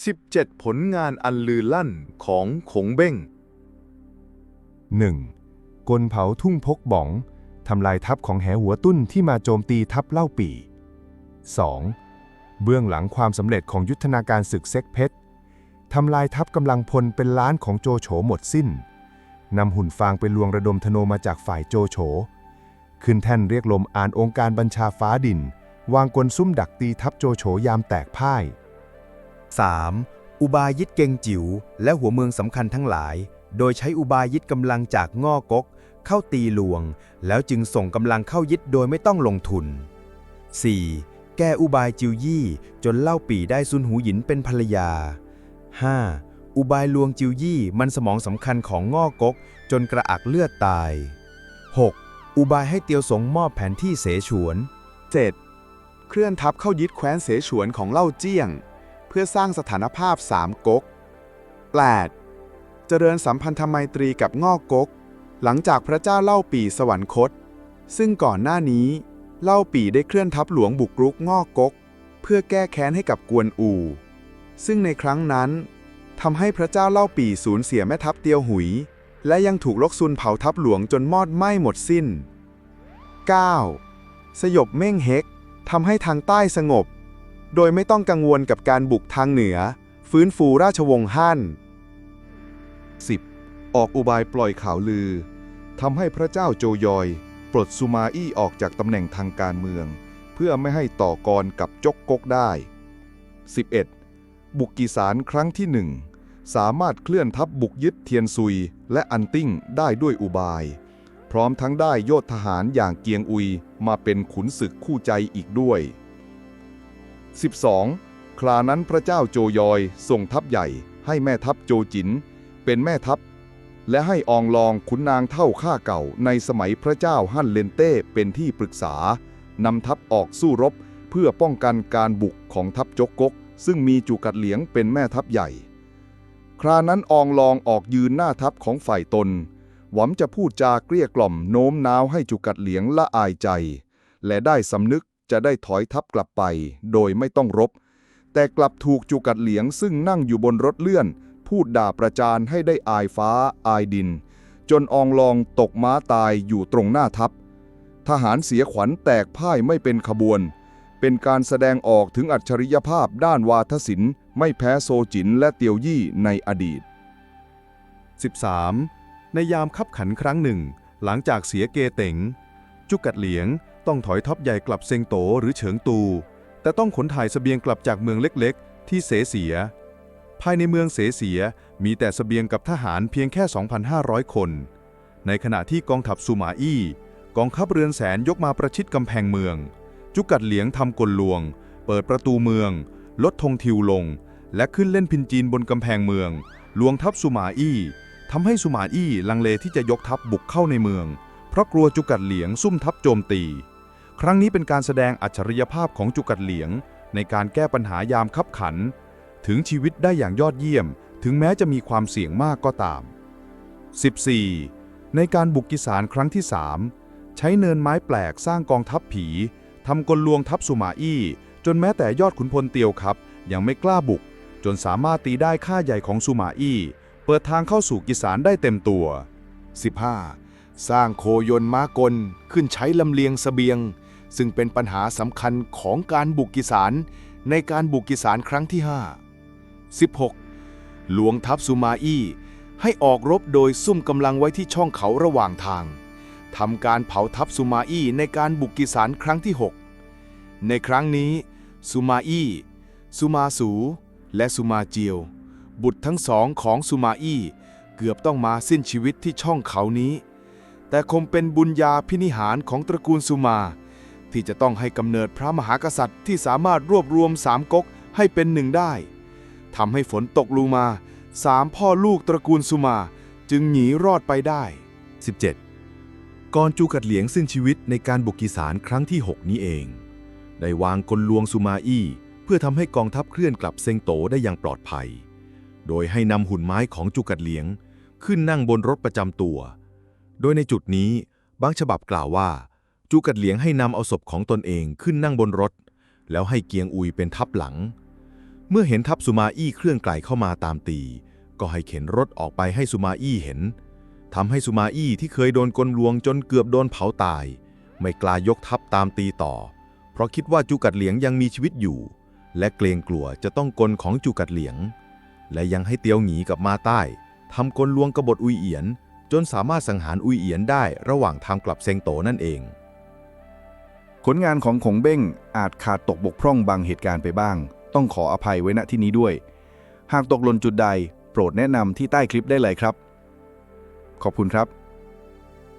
17 ผลงานอันลือลั่นของขงเบ้ง 1. กลเผาทุ่งพกบ๋อง ทำลายทัพของแหหัวตุ้นที่มาโจมตีทัพเล่าปี 2. เบื้องหลังความสำเร็จของยุทธนาการศึกเซ็กเพชรทำลายทัพกำลังพลเป็นล้านของโจโฉหมดสิ้น นำหุ่นฟางไปลวงระดมธโนมาจากฝ่ายโจโฉ ขึ้นแท่นเรียกลมอ่านองค์การบัญชาฟ้าดิน วางกลซุ่มดักตีทัพโจโฉยามแตกพ่าย 3. อุบายยึดเกงจิ๋วและหัวเมืองสำคัญทั้งหลาย โดยใช้อุบายยึดกำลังจากง่อกก เข้าตีลวง แล้วจึงส่งกำลังเข้ายึดโดยไม่ต้องลงทุน 4. แก้อุบายจิวยี่จนเล่าปี่ได้ซุนหูหยินเป็นภรรยา 5. อุบายลวงจิวยี่มันสมองสำคัญของง่อกก จนกระอักเลือดตาย 6. อุบายให้เตียวสงมอบแผนที่เสฉวน 7. เคลื่อนทัพเข้ายึดแคว้นเสฉวนของเล่าเจี้ยง เพื่อสร้างสถานภาพสามก๊ก 8. เจริญสัมพันธไมตรีกับงอกก๊ก หลังจากพระเจ้าเล่าปีสวรรคต ซึ่งก่อนหน้านี้ เล่าปีได้เคลื่อนทัพหลวงบุกรุกงอกก๊ก เพื่อแก้แค้นให้กับกวนอูซึ่งในครั้งนั้นทำให้พระเจ้าเล่าปีสูญเสียแม่ทัพเตียวหุย และยังถูกลกซุนเผาทัพหลวงจนมอดไหม้หมดสิ้น 9. สยบเม่งเฮกทำให้ทางใต้สงบ โดยไม่ต้องกังวลกับการบุกทางเหนือ ฟื้นฟูราชวงศ์ฮั่น 10. ออกอุบายปล่อยข่าวลือทำให้พระเจ้าโจยอย ปลดซูมาอี้ออกจากตำแหน่งทางการเมือง เพื่อไม่ให้ต่อกรกับจกกกได้ 11. บุกกีสารครั้งที่หนึ่งสามารถเคลื่อนทัพบุกยึดเทียนซุยและอันติ้งได้ด้วยอุบาย พร้อมทั้งได้โยธทหารอย่างเกียงอุยมาเป็นขุนศึกคู่ใจอีกด้วย 12. ครานั้นพระเจ้าโจยอยส่งทัพใหญ่ให้แม่ทัพโจจิน เป็นแม่ทัพ และให้อองลองขุนนางเท่าข้าเก่าในสมัยพระเจ้าฮั่นเลนเต้เป็นที่ปรึกษานำทัพออกสู้รบเพื่อป้องกันการบุกของทัพจกกก ซึ่งมีจุกัดเหลียงเป็นแม่ทัพใหญ่ ครานั้นอองลองออกยืนหน้าทัพของฝ่ายตน หวังจะพูดจาเกลี้ยกล่อมโน้มน้าวให้จุกัดเหลียงละอายใจ และได้สำนึก จะได้ถอยทัพกลับไปโดยไม่ต้องรบ แต่กลับถูกจุกัดเหลียงซึ่งนั่งอยู่บนรถเลื่อน พูดด่าประจานให้ได้อายฟ้าอายดิน จนอองลองตกม้าตายอยู่ตรงหน้าทัพ ทหารเสียขวัญแตกพ่ายไม่เป็นขบวน เป็นการแสดงออกถึงอัจฉริยภาพด้านวาทศิลป์ไม่แพ้โซจินและเตียวยี่ในอดีต 13. ในยามคับขันครั้งหนึ่ง หลังจากเสียเกเต๋งจุกัดเหลียง ต้องถอยทัพใหญ่กลับเซิงโตหรือเฉิงตู แต่ต้องขนถ่ายเสบียงกลับจากเมืองเล็กๆ ที่เสเสีย ภายในเมืองเสเสียมีแต่เสบียงกับทหารเพียงแค่ 2,500 คน ในขณะที่กองทัพสุมาอี้กองทัพเรือนแสนยกมาประชิดกำแพงเมือง จุกกัดเหลียงทำกลลวง เปิดประตูเมือง ลดธงทิวลง และขึ้นเล่นพินจีนบนกำแพงเมือง ลวงทัพสุมาอี้ทำให้สุมาอี้ลังเลที่จะยกทัพบุกเข้าในเมือง เพราะกลัวจุกัดเหลียงซุ่มทัพโจมตี ครั้งนี้เป็นการแสดงอัจฉริยภาพของจุกัดเหลียง ในการแก้ปัญหายามคับขัน ถึงชีวิตได้อย่างยอดเยี่ยม ถึงแม้จะมีความเสี่ยงมากก็ตาม 14. ในการบุกกิสารครั้งที่ 3 ใช้เนินไม้แปลกสร้างกองทัพผีทำกลลวงทัพสุมาอี้ จนแม้แต่ยอดขุนพลเตียวครับ ยังไม่กล้าบุก จนสามารถตีได้ค่าใหญ่ของสุมาอี้ เปิดทางเข้าสู่กิสารได้เต็มตัว 15. สร้างโคยนม้ากลขึ้นใช้ลำเลียงเสบียง ซึ่งเป็นปัญหาสำคัญของการบุกกิสารในการบุกกิสารครั้งที่ 5 16. หลวงทัพสุมาอี้ให้ออกรบโดยซุ่มกำลังไว้ที่ช่องเขาระหว่างทางทำการเผาทัพสุมาอี้ในการบุกกิสารครั้งที่ 6 ในครั้งนี้สุมาอี้สุมาสู และสุมาเจียว บุตรทั้งสองของสุมาอี้เกือบต้องมาสิ้นชีวิตที่ช่องเขานี้ แต่คงเป็นบุญญาพินิหารของตระกูลสุมา ที่จะต้องให้กำเนิดพระมหากษัตริย์ที่สามารถรวบรวมสามก๊กให้เป็นหนึ่งได้ทำให้ฝนตกลงมาสามพ่อลูกตระกูลสุมาจึงหนีรอดไปได้ 17. ก่อนจูกัดเหลียงสิ้นชีวิตในการบุกกีสารครั้งที่ 6 นี้เอง ได้วางกลลวงสุมาอี้เพื่อทำให้กองทัพเคลื่อนกลับเซงโตได้อย่างปลอดภัย โดยให้นำหุ่นไม้ของจูกัดเหลียง ขึ้นนั่งบนรถประจำตัว โดยในจุดนี้บางฉบับกล่าวว่า จูกัดเหลียงให้นำเอาศพของตนเองขึ้นนั่งบนรถ แล้วให้เกียงอุยเป็นทัพหลัง เมื่อเห็นทัพสุมาอี้เคลื่อนไกลเข้ามาตามตี ก็ให้เข็นรถออกไปให้สุมาอี้เห็นทำให้สุมาอี้ที่เคยโดนกลลวงจนเกือบโดนเผาตาย ไม่กล้ายกทัพตามตีต่อ เพราะคิดว่าจูกัดเหลียงยังมีชีวิตอยู่ และเกรงกลัวจะต้องกลของจูกัดเหลียง และยังให้เตียวหงีกับมาใต้ทำกลลวงกบฏอุยเอียน จนสามารถสังหารอุยเอียนได้ระหว่างทางกลับเซงโตนั่นเอง ผลงานของขงเบ้งอาจขาดตกบกพร่องบางเหตุการณ์ไปบ้าง ต้องขออภัยไว้ณที่นี้ด้วย หากตกหล่นจุดใด โปรดแนะนำที่ใต้คลิปได้เลยครับ ขอบคุณครับ